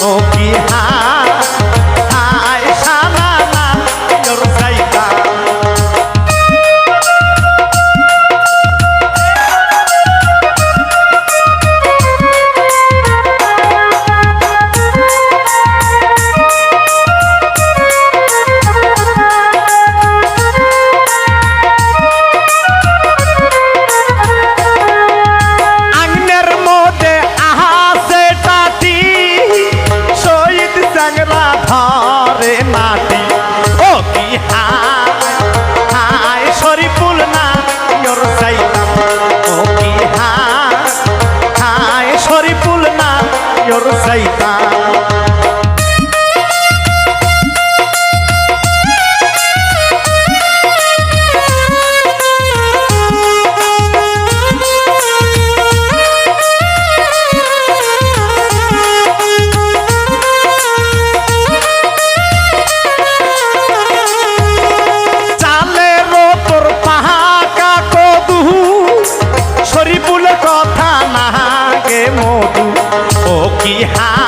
ও কি হা মাটি ও কি হায় শরীফুল না, ইয়র চাইতাম ও কি হায় শরীফুল না, ইয়র চাইতাম কথা নাহাকে মধু ও কি হা